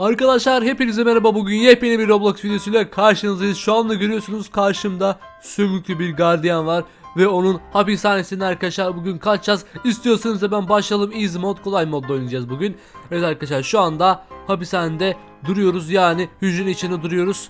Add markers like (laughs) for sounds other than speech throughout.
Arkadaşlar hepinize merhaba. Bugün yepyeni bir Roblox videosuyla karşınızdayız. Şu anda görüyorsunuz karşımda sümüklü bir gardiyan var ve onun hapishanesinde arkadaşlar bugün kaçacağız. İstiyorsanız ben başlayalım. Easy mod kolay modda oynayacağız bugün. Evet arkadaşlar şu anda hapishanede duruyoruz. Yani hücrenin içinde duruyoruz.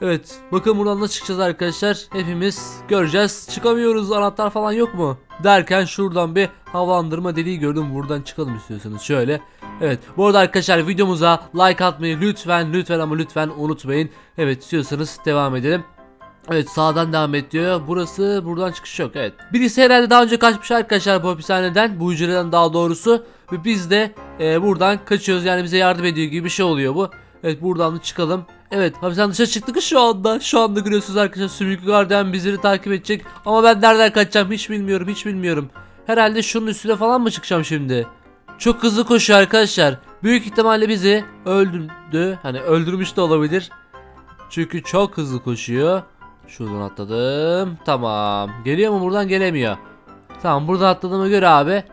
Evet bakın buradan nasıl çıkacağız arkadaşlar? Hepimiz göreceğiz. Çıkamıyoruz anahtar falan yok mu? Derken şuradan bir havalandırma deliği gördüm. Buradan çıkalım istiyorsanız. Şöyle Evet bu arada arkadaşlar videomuza like atmayı lütfen lütfen ama lütfen unutmayın Evet istiyorsanız devam edelim Evet sağdan devam et diyor. Burası buradan çıkış yok. Evet. Birisi herhalde daha önce kaçmış arkadaşlar bu hapishaneden. Bu hücreden daha doğrusu. Ve biz de e, buradan kaçıyoruz. Yani bize yardım ediyor gibi bir şey oluyor bu. Evet buradan da çıkalım. Evet hapishane dışarı çıktık şu anda. Şu anda görüyorsunuz arkadaşlar sümüklü gardiyan bizleri takip edecek. Ama ben nereden kaçacağım hiç bilmiyorum hiç bilmiyorum. Herhalde şunun üstüne falan mı çıkacağım şimdi? Çok hızlı koşuyor arkadaşlar. Büyük ihtimalle bizi öldürdü. Hani öldürmüş de olabilir. Çünkü çok hızlı koşuyor. Şuradan atladım. Tamam. Geliyor mu buradan gelemiyor. Tamam buradan atladığıma göre abi.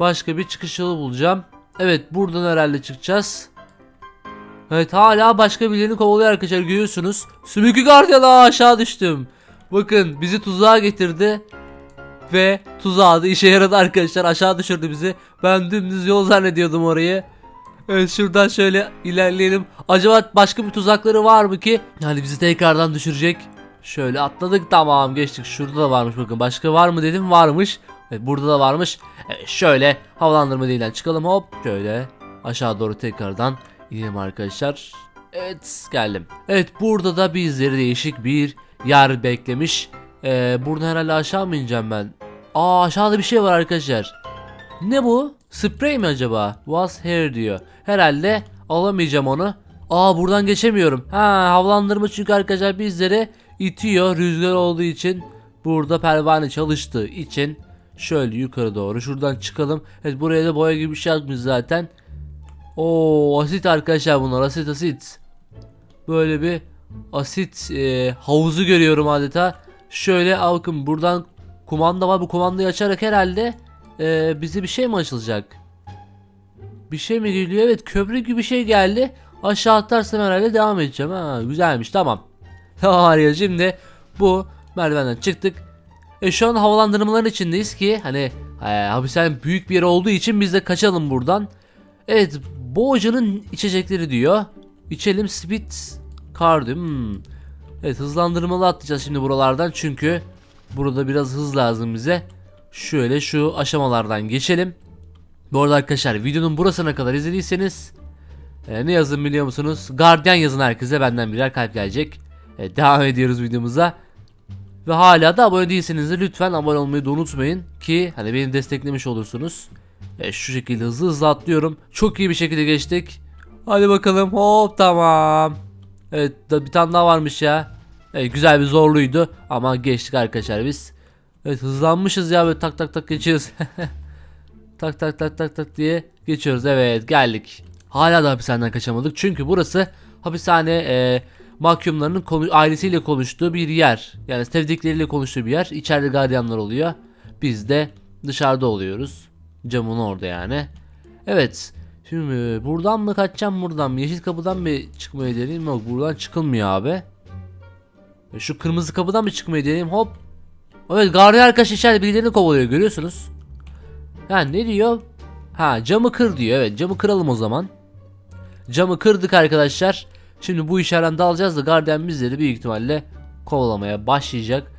Başka bir çıkış yolu bulacağım. Evet buradan herhalde çıkacağız. Evet hala başka birilerini kovalıyor arkadaşlar görüyorsunuz. Sümüklü gardiyana aşağı düştüm. Bakın bizi tuzağa getirdi. Ve tuzağı da işe yaradı arkadaşlar aşağı düşürdü bizi. Ben dümdüz yol zannediyordum orayı. Evet şuradan şöyle ilerleyelim. Acaba başka bir tuzakları var mı ki? Yani bizi tekrardan düşürecek. Şöyle atladık tamam geçtik. Şurada da varmış bakın. Başka var mı dedim varmış. Evet burada da varmış. Evet şöyle havalandırma deliğinden çıkalım hop. Şöyle aşağı doğru tekrardan inelim arkadaşlar. Evet geldim. Evet burada da bizleri değişik bir yer beklemiş. Ee, buradan herhalde aşağı mı ineceğim ben? Aa aşağıda bir şey var arkadaşlar. Ne bu? Sprey mi acaba? Was here diyor. Herhalde alamayacağım onu. Aa buradan geçemiyorum. Ha havalandırma çünkü arkadaşlar bizleri itiyor rüzgar olduğu için. Burada pervane çalıştığı için şöyle yukarı doğru şuradan çıkalım. Evet buraya da boya gibi bir şey atmış zaten. Oo asit arkadaşlar bunlar asit asit. Böyle bir asit e, havuzu görüyorum adeta. Şöyle bakın buradan kumanda var bu kumandayı açarak herhalde e, bize bir şey mi açılacak? Bir şey mi geliyor? Evet köprü gibi bir şey geldi. Aşağı atlarsam herhalde devam edeceğim. Ha güzelmiş tamam. (laughs) Arya şimdi bu merdivenden çıktık. E şu an havalandırmaların içindeyiz ki hani e, hapishane büyük bir yer olduğu için biz de kaçalım buradan. Evet bu hocanın içecekleri diyor. İçelim speed car diyor. Hmm. Evet hızlandırmalı atlayacağız şimdi buralardan çünkü burada biraz hız lazım bize. Şöyle şu aşamalardan geçelim. Bu arada arkadaşlar videonun burasına kadar izlediyseniz e, ne yazın biliyor musunuz? Guardian yazın herkese benden birer kalp gelecek. E, devam ediyoruz videomuza. Ve hala da abone değilseniz de lütfen abone olmayı da unutmayın ki hani beni desteklemiş olursunuz. E, şu şekilde hızlı hızlı atlıyorum. Çok iyi bir şekilde geçtik. Hadi bakalım hop tamam. Evet da bir tane daha varmış ya. Evet, güzel bir zorluydu ama geçtik arkadaşlar biz. Evet hızlanmışız ya böyle tak tak tak geçiyoruz. (laughs) tak tak tak tak tak diye geçiyoruz. Evet geldik. Hala da hapishaneden kaçamadık. Çünkü burası hapishane e, mahkumlarının konu ailesiyle konuştuğu bir yer. Yani sevdikleriyle konuştuğu bir yer. İçeride gardiyanlar oluyor. Biz de dışarıda oluyoruz. Camın orada yani. Evet. Şimdi buradan mı kaçacağım buradan mı? Yeşil kapıdan mı çıkmayı deneyeyim? Yok buradan çıkılmıyor abi. E, Şu kırmızı kapıdan mı çıkmayı deneyeyim? Hop. Evet gardiyan arkadaş içeride birilerini kovalıyor görüyorsunuz. Yani ne diyor? Ha camı kır diyor. Evet camı kıralım o zaman. Camı kırdık arkadaşlar. Şimdi bu işlerden dalacağız da gardiyan bizleri büyük ihtimalle kovalamaya başlayacak.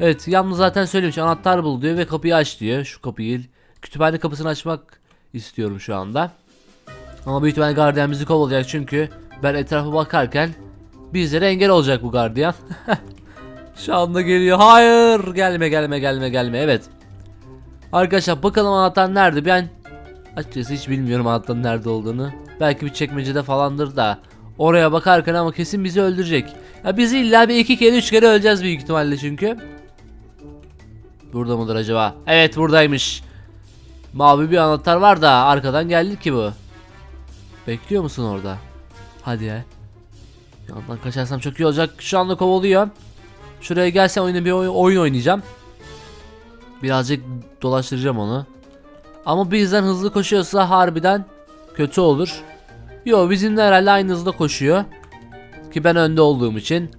Evet yalnız zaten söylemiş anahtar bul diyor ve kapıyı aç diyor. Şu kapıyı kütüphane kapısını açmak istiyorum şu anda. Ama büyük ihtimalle gardiyan bizi kovalayacak çünkü ben etrafa bakarken bizlere engel olacak bu gardiyan. (laughs) Şu anda geliyor. Hayır. Gelme gelme gelme gelme. Evet. Arkadaşlar bakalım anahtar nerede? Ben açıkçası hiç bilmiyorum anahtarın nerede olduğunu. Belki bir çekmecede falandır da. Oraya bakarken ama kesin bizi öldürecek. Ya bizi illa bir iki kere üç kere öleceğiz büyük ihtimalle çünkü. Burada mıdır acaba? Evet buradaymış. Mavi bir anahtar var da arkadan geldi ki bu. Bekliyor musun orada? Hadi ya. Yandan kaçarsam çok iyi olacak. Şu anda kovalıyor. Şuraya gelsem oyuna bir oy- oyun oynayacağım. Birazcık dolaştıracağım onu. Ama bizden hızlı koşuyorsa harbiden kötü olur. Yo bizimle herhalde aynı hızda koşuyor. Ki ben önde olduğum için.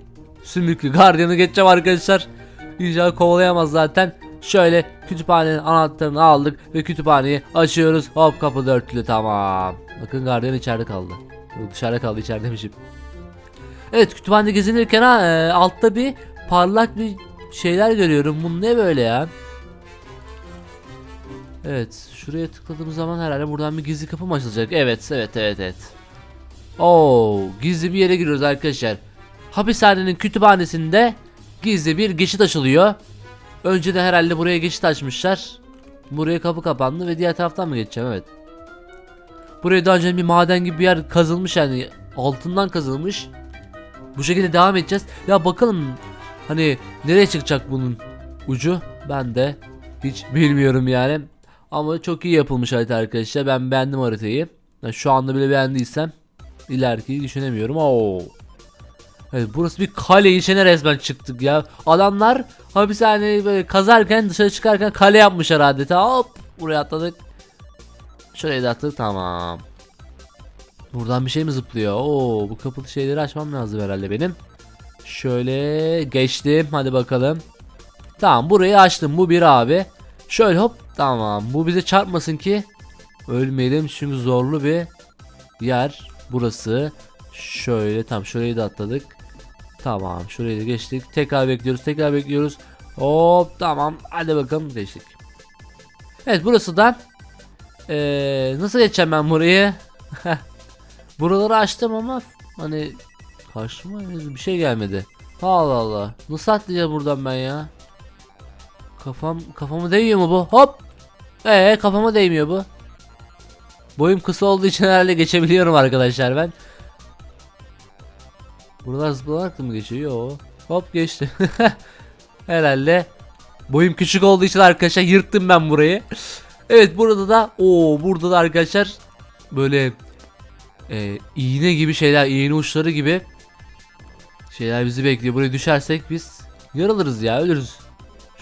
Sümüklü gardiyanı geçeceğim arkadaşlar. İnşallah kovalayamaz zaten. Şöyle kütüphanenin anahtarını aldık ve kütüphaneyi açıyoruz. Hop kapı dörtlü tamam. Bakın gardiyan içeride kaldı. Dışarıda kaldı içerideymişim. Evet kütüphanede gezinirken ha, e, altta bir parlak bir şeyler görüyorum. Bu ne böyle ya? Evet şuraya tıkladığım zaman herhalde buradan bir gizli kapı mı açılacak? Evet evet evet evet. Oo gizli bir yere giriyoruz arkadaşlar. Hapishanenin kütüphanesinde gizli bir geçit açılıyor. Önceden herhalde buraya geçit açmışlar. Buraya kapı kapandı ve diğer taraftan mı geçeceğim? Evet. Buraya daha önce bir maden gibi bir yer kazılmış yani altından kazılmış. Bu şekilde devam edeceğiz. Ya bakalım hani nereye çıkacak bunun ucu? Ben de hiç bilmiyorum yani. Ama çok iyi yapılmış harita arkadaşlar. Ben beğendim haritayı. Yani şu anda bile beğendiysem ileriki düşünemiyorum. Oo. Evet burası bir kale içine resmen çıktık ya. Adamlar hapishaneyi böyle kazarken dışarı çıkarken kale yapmışlar adeta. Hop buraya atladık. Şuraya da attık tamam. Buradan bir şey mi zıplıyor? Oo bu kapalı şeyleri açmam lazım herhalde benim. Şöyle geçtim hadi bakalım. Tamam burayı açtım bu bir abi. Şöyle hop tamam bu bize çarpmasın ki ölmeyelim çünkü zorlu bir yer burası. Şöyle tam şurayı da atladık. Tamam şurayı da geçtik. Tekrar bekliyoruz tekrar bekliyoruz. Hop tamam hadi bakalım geçtik. Evet burası da ee, nasıl geçeceğim ben burayı? (laughs) Buraları açtım ama hani karşıma henüz bir şey gelmedi. Allah Allah. Nasıl atlayacağım buradan ben ya? Kafam kafamı değiyor mu bu? Hop. Ee kafama değmiyor bu. Boyum kısa olduğu için herhalde geçebiliyorum arkadaşlar ben. Buralar zıplayarak da mı geçiyor? Yo. Hop geçti. (laughs) herhalde boyum küçük olduğu için arkadaşlar yırttım ben burayı. Evet burada da o burada da arkadaşlar böyle e, iğne gibi şeyler, iğne uçları gibi şeyler bizi bekliyor. Buraya düşersek biz yarılırız ya, ölürüz.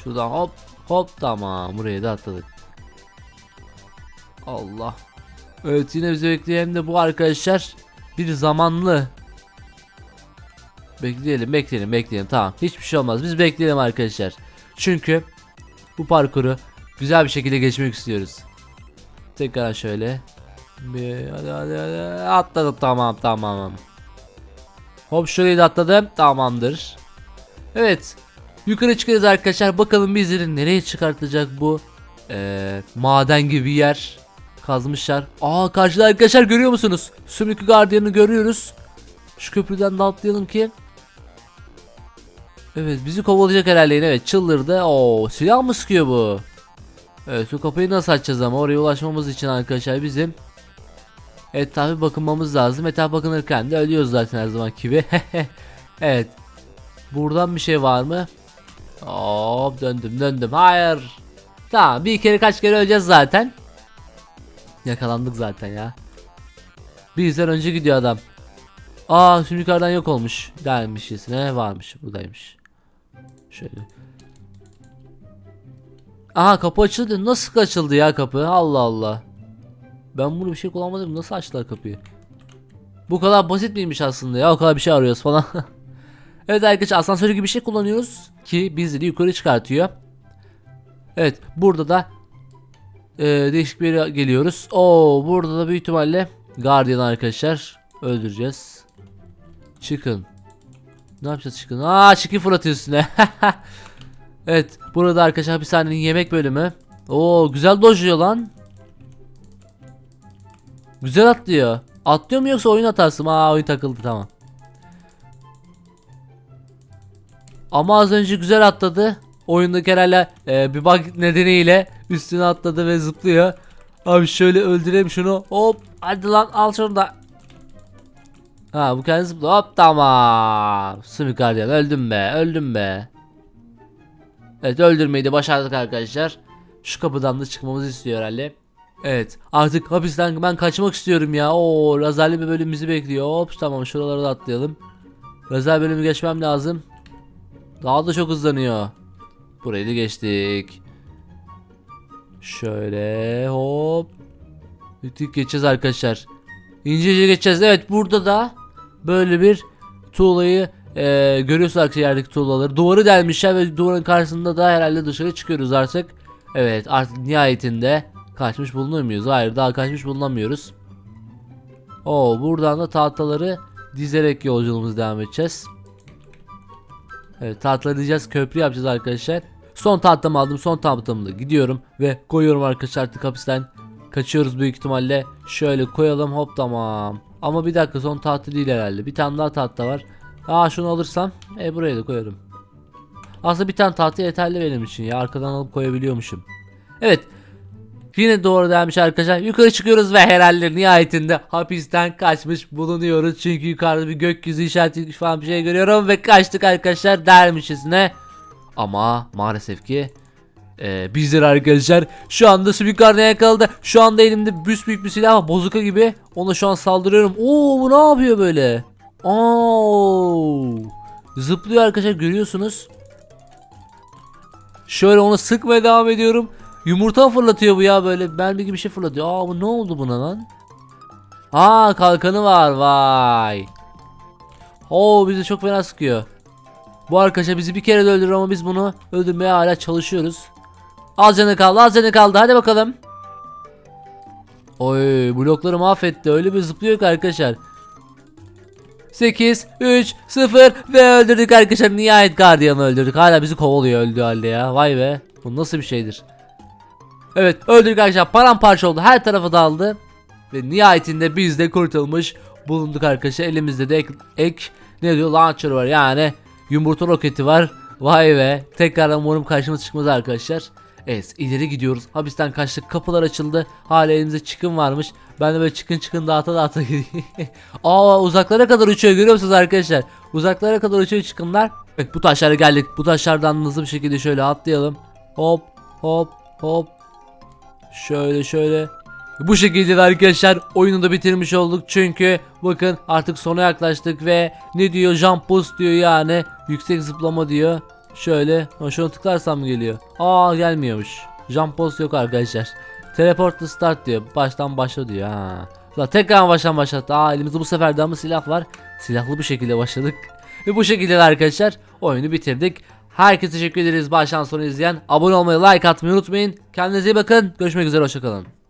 Şuradan hop hop tamam buraya da atladık. Allah. Evet yine bizi bekleyen de bu arkadaşlar bir zamanlı. Bekleyelim bekleyelim bekleyelim tamam hiçbir şey olmaz biz bekleyelim arkadaşlar. Çünkü bu parkuru güzel bir şekilde geçmek istiyoruz. Tekrar şöyle. Bir, hadi hadi hadi atladım tamam tamam. Hop şurayı da atladım tamamdır. Evet yukarı çıkıyoruz arkadaşlar bakalım bizleri nereye çıkartacak bu eee, maden gibi yer kazmışlar. Aa karşıda arkadaşlar görüyor musunuz? Sümüklü gardiyanı görüyoruz. Şu köprüden de atlayalım ki. Evet bizi kovalayacak herhalde yine. Evet çıldırdı. Oo silah mı sıkıyor bu? Evet şu kapıyı nasıl açacağız ama oraya ulaşmamız için arkadaşlar bizim etrafı bakınmamız lazım. Etraf bakınırken de ölüyoruz zaten her zaman gibi. (laughs) evet. Buradan bir şey var mı? Hop döndüm döndüm. Hayır. Tamam bir kere kaç kere öleceğiz zaten. Yakalandık zaten ya. Bizden önce gidiyor adam. Aa şimdi yukarıdan yok olmuş. Dermişçesine varmış. Buradaymış. Şöyle. Aha kapı açıldı. Nasıl açıldı ya kapı? Allah Allah. Ben bunu bir şey kullanmadım. Nasıl açtılar kapıyı? Bu kadar basit miymiş aslında ya? O kadar bir şey arıyoruz falan. (laughs) evet arkadaşlar asansör gibi bir şey kullanıyoruz ki bizleri yukarı çıkartıyor. Evet burada da e, değişik bir yere geliyoruz. Oo burada da büyük ihtimalle Guardian arkadaşlar öldüreceğiz. Çıkın. Ne yapacağız çıkın? Aa çıkın fırlatıyor üstüne. (laughs) evet burada arkadaşlar hapishanenin yemek bölümü. Oo güzel dojluyor lan. Güzel atlıyor. Atlıyor mu yoksa oyun atarsın? Aa oyun takıldı tamam. Ama az önce güzel atladı. Oyundaki herhalde e, bir bug nedeniyle üstüne atladı ve zıplıyor. Abi şöyle öldüreyim şunu. Hop hadi lan al şunu da. Ha bu kendi zıplıyor. Hop tamam. Sümük gardiyan öldüm be öldüm be. Evet öldürmeyi de başardık arkadaşlar. Şu kapıdan da çıkmamızı istiyor herhalde. Evet artık hapisten ben kaçmak istiyorum ya. Oo lazerli bir bölüm bizi bekliyor. Hop tamam şuraları da atlayalım. Lazer bölümü geçmem lazım. Daha da çok hızlanıyor. Burayı da geçtik. Şöyle hop. Bittik geçeceğiz arkadaşlar. İnce ince geçeceğiz. Evet burada da böyle bir tuğlayı e, görüyorsunuz arkadaşlar yerdeki tuğlaları. Duvarı delmişler ve duvarın karşısında da herhalde dışarı çıkıyoruz artık. Evet artık nihayetinde kaçmış bulunuyor muyuz? Hayır daha kaçmış bulunamıyoruz. Oo buradan da tahtaları dizerek yolculuğumuzu devam edeceğiz. Evet tahtaları diyeceğiz köprü yapacağız arkadaşlar. Son tahtamı aldım son tahtamı gidiyorum ve koyuyorum arkadaşlar artık hapisten. Kaçıyoruz büyük ihtimalle. Şöyle koyalım hop tamam. Ama bir dakika son tahta değil herhalde. Bir tane daha tahta var. Aa şunu alırsam e buraya da koyarım. Aslında bir tane tahta yeterli benim için ya. Arkadan alıp koyabiliyormuşum. Evet. Yine doğru demiş arkadaşlar. Yukarı çıkıyoruz ve herhalde nihayetinde hapisten kaçmış bulunuyoruz. Çünkü yukarıda bir gökyüzü işareti falan bir şey görüyorum ve kaçtık arkadaşlar dermişizine. Ama maalesef ki ee, bizler arkadaşlar şu anda Subikar'da yakaladı. Şu anda elimde büyük bir silah var bozuka gibi. Ona şu an saldırıyorum. Oo bu ne yapıyor böyle? Oo. Zıplıyor arkadaşlar görüyorsunuz. Şöyle onu sıkmaya devam ediyorum. Yumurta fırlatıyor bu ya böyle mermi gibi bir şey fırlatıyor. Aa bu ne oldu buna lan? Aa kalkanı var vay. Oo bizi çok fena sıkıyor. Bu arkadaşa bizi bir kere de öldürür ama biz bunu öldürmeye hala çalışıyoruz. Az canı kaldı az canı kaldı hadi bakalım. Oy blokları mahvetti öyle bir zıplıyor ki arkadaşlar. 8, 3, 0 ve öldürdük arkadaşlar. Nihayet gardiyanı öldürdük. Hala bizi kovalıyor öldüğü halde ya. Vay be. Bu nasıl bir şeydir? Evet öldürdük arkadaşlar. Paramparça oldu. Her tarafa dağıldı. Ve nihayetinde biz de kurtulmuş bulunduk arkadaşlar. Elimizde de ek, ek ne diyor launcher var yani yumurta roketi var. Vay be. Tekrar umarım karşımıza çıkmaz arkadaşlar. Evet ileri gidiyoruz. Hapisten kaçtık. Kapılar açıldı. Hala elimizde çıkın varmış. Ben de böyle çıkın çıkın dağıta dağıta (laughs) gideyim. Aa uzaklara kadar uçuyor görüyor musunuz arkadaşlar? Uzaklara kadar uçuyor çıkınlar. Evet bu taşlara geldik. Bu taşlardan hızlı bir şekilde şöyle atlayalım. Hop hop hop. Şöyle şöyle. Bu şekilde de arkadaşlar oyunu da bitirmiş olduk çünkü bakın artık sona yaklaştık ve ne diyor jump boost diyor yani yüksek zıplama diyor. Şöyle şunu tıklarsam geliyor? Aa gelmiyormuş. Jump boost yok arkadaşlar. Teleport to start diyor. Baştan başla diyor ha. Ulan tekrar baştan başlattı. Aa elimizde bu sefer de ama silah var. Silahlı bir şekilde başladık. Ve bu şekilde de arkadaşlar oyunu bitirdik. Herkese teşekkür ederiz baştan sona izleyen. Abone olmayı, like atmayı unutmayın. Kendinize iyi bakın. Görüşmek üzere, hoşçakalın.